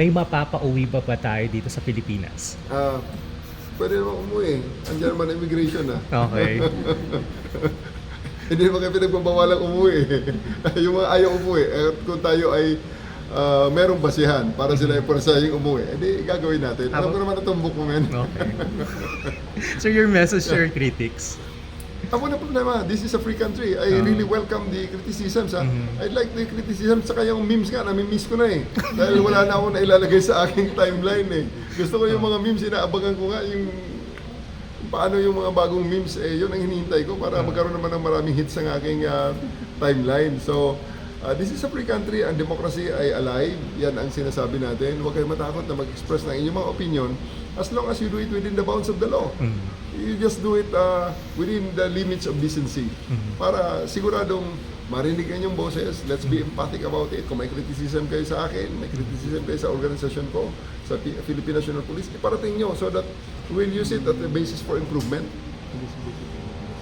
may mapapauwi ba ba tayo dito sa Pilipinas? Ah, pwede naman umuwi. Andiyan naman ang immigration ah. Okay. Hindi naman kayo pinagbabawalang umuwi. yung mga ayaw umuwi, eh, kung tayo ay ah, merong basihan para sila ay persayang umuwi, edi gagawin natin. Alam ko naman na tumbok mo men. okay. so your message to your critics? Ako na problema, this is a free country. I Ah. really welcome the criticisms. Ha? Mhm. I like the criticism saka yung memes nga, nami-miss ko na eh. Dahil wala na ako na ilalagay sa aking timeline eh. Gusto ko yung mga memes, inaabangan ko nga yung paano yung mga bagong memes, eh, yun ang hinihintay ko para magkaroon naman ng maraming hits ang aking ah, timeline. So, ah, this is a free country, ang democracy ay alive. Yan ang sinasabi natin. Huwag kayong matakot na mag-express ng inyong mga opinion as long as you do it within the bounds of the law. You just do it uh, within the limits of decency. Para siguradong marinig ang inyong boses. Let's be empathic about it. Kung may criticism kayo sa akin, may criticism kayo sa organisasyon ko, sa P- Philippine National Police, iparating nyo so that we'll use it as a basis for improvement.